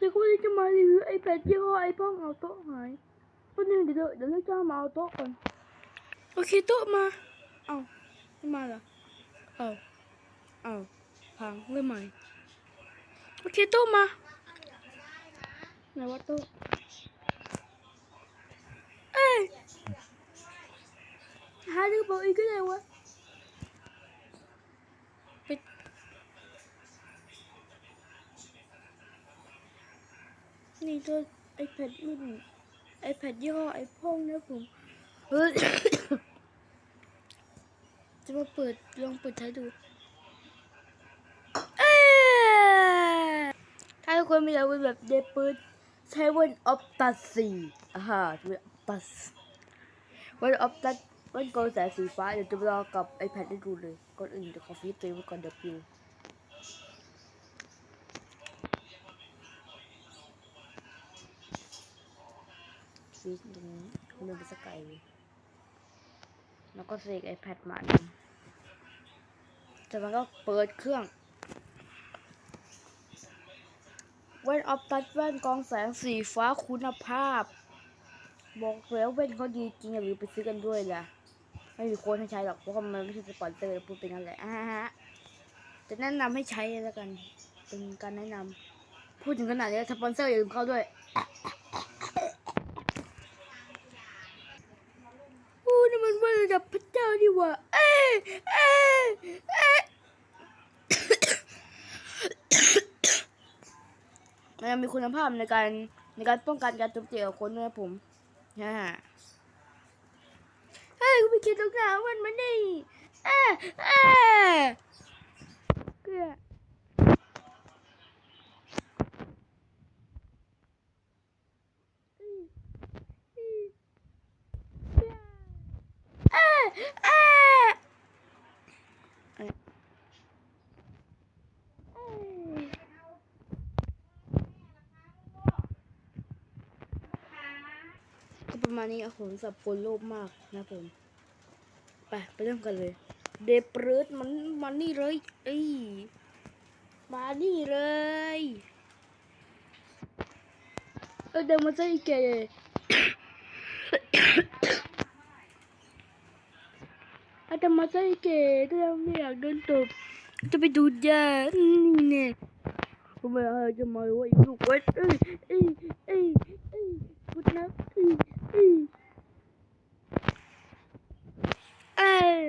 Sẽ có đi cho mày review iPad chứ không iPhone nào tốt rồi Có nên để đợi để lấy cho màu tốt rồi. Ok tốt mà. Ồ oh, Nhưng mà là Ồ Ồ Hoàng với mày Ok tốt mà. Này quá tốt Ê! Hai đứa bộ ý cái này quá. นี่ตัว iPad รุ่น iPad ยี่ห้อไอพ่องนะผมเฮ้ยจะมาเปิดลองเปิดใช้ดูถ้าทุกคนมีอาวุธแบบเดปืนใช้วันออฟตัสสี่อ่าฮะวันออฟตัสวันออฟตัสวันกองแสงสีฟ้าเดี๋ยวจะไปลองกับ iPad ได้ดูเลยก่อนอื่นเดี๋ยวขอฟีดตัวเองไว้ก่อนเดี๋ยวปิว ฟีดตรงนี้เดินไปสกายเลยแล้วก็เสก iPad มาหนึ่งจากนั้นก็เปิดเครื่องแว่นออฟตัดแว่นกองแสงสีฟ้าคุณภาพ บอกแล้วแว่นเขาดีจริงอย่าลืมไปซื้อกันด้วยล่ะ ไม่มีโค้ดให้ใช้หรอกเพราะว่ามันไม่ใช่สปอนเซอร์พูดเป็นนั่นแหละอ่าฮะจะแนะนำให้ใช้แล้วกัน เป็นการแนะนำพูดถึงขนาดนี้สปอนเซอร์อย่าลืมเข้าด้วยโอ้นี่มันว่าระดับพระเจ้าดีห ว่าเอ๊เอ้ยเอ้ยมันมีคุณภาพในการในการป้องกันการโจมตีของคนด้วยนะผมฮ่าเฮ้ยกูไปคิดตรงหน้ามันมันนี่เอ้ยเอ้ยเกลือยเอ้ยเอ้ยเอ้ย ก็ประ มาณนี้อะผมสับคนโลภมากนะผม ไปไปเริ่มกันเลย เดปรืดมันมานี่เลยเอ้ยมานี่เลยเออเดี๋ยวมันจะอีกแกอาจจะมาใส่เก๋ถ้าเราไม่อยากโดนตบจะไปดูดยาอืมนี่เนี่ยทำไมเออจะมาว่าอีกลูกเว้ยเอ้ยเอ้ยเอ้ยพุดนะเอ้ยเอ้ย เอ้ย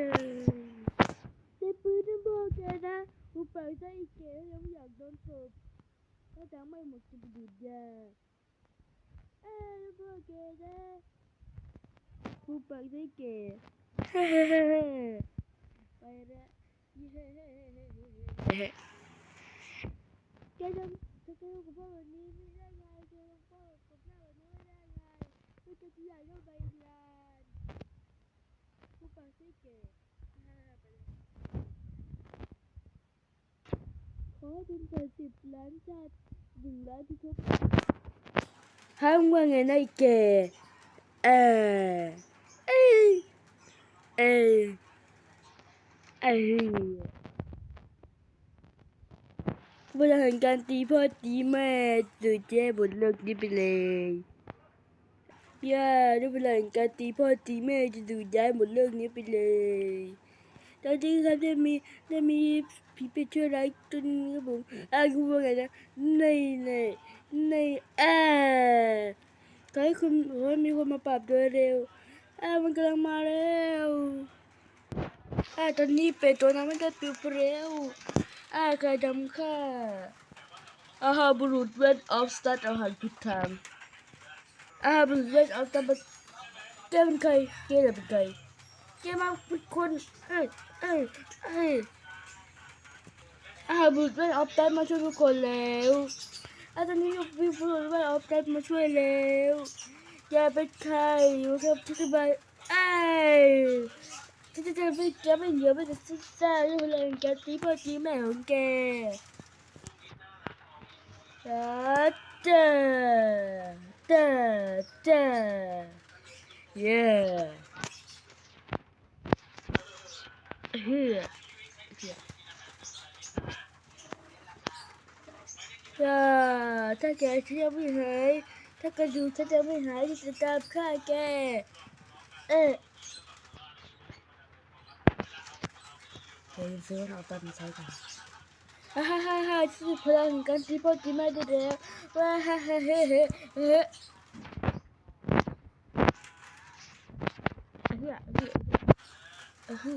ได้ปืนนะบอกแกนะกูเปิดใส่เก๋แล้วไม่อยากโดนตบถ้าจะไม่หมดจะไปดูดยาเอ้ยบอกแกนะกูเปิดใส่เก๋ไปแล้วแกจะจะเจอกับพ่อแบบนี้ไม่ได้ไงเจอกับพ่อกับแม่แบบนี้ไม่ได้ไงก็จะที่ใหญ่เท่าใบลาน ผู้ปังซี่เก๋ไปเลยขอทุนเปิดสิบล้านชาติหนึ่งล้านที่ทุกห้ามว่าไงนายเก๋เออเอ้ยเอ้ยเอ้ยเวลาแห่งการตีพ่อตีแม่สุดแย่บนโลกนี้ไปเลย ย่าด้วยเวลาแห่งการตีพ่อตีแม่จะดูดย้ายหมดโลกนี้ไปเลยตอนนี้ครับได้มีได้มีผีเป็ดช่วยร้ายตัวนึงครับผมอ่าคุณว่าไงนะในในในอ่าขอให้คุณขอให้มีคนมาปราบโดยเร็วอ่ามันกำลังมาแล้วอ่าตอนนี้เป็ดตัวนั้นมันได้ปิวไปแล้วอ่าใครดำค่ะอาหาบุรุษเวทออฟสตาร์อาหารพิดทาง อาหาบุรุษเวทออฟสตาร์แกเป็นใครแกเป็นใครแกมาเป็นคนเอ้ยเอ้ยเอ้ยอาหาบุรุษเวทออฟสตาร์มาช่วยทุกคนแล้วอ่าตอนนี้มีบุรุษเวทออฟสตาร์มาช่วยแล้วแกเป็นใครอยู่ครับที่สบายไอ้ฉันจะจะไม่แกไม่เหนียวไม่จะซิซ่าเรื่องอะไรของแกตีพ่อตีแม่ของแกจ้าจ้าจ้า จ้าเย้เฮ้ยจ้าถ้าแกเชื่อไม่หายถ้ากระดูกฉันจะไม่หายจะตามฆ่าแก เออเดี๋ยซื้อเอาตอนนี้ใช้กัน ฮ่าฮ่าฮ่าฮ่าชื่อพลังการตีพ่อตีแม่ได้แล้วว้าฮ่าฮ่าเฮ้เฮ้เฮ้เฮ้เฮ้เฮ้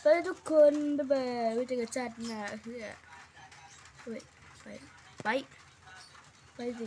ไปทุกคนบ๊ายบายไว้เจอกันชาติหน้าเฮ้เฮ้ไปไปไปไปสิ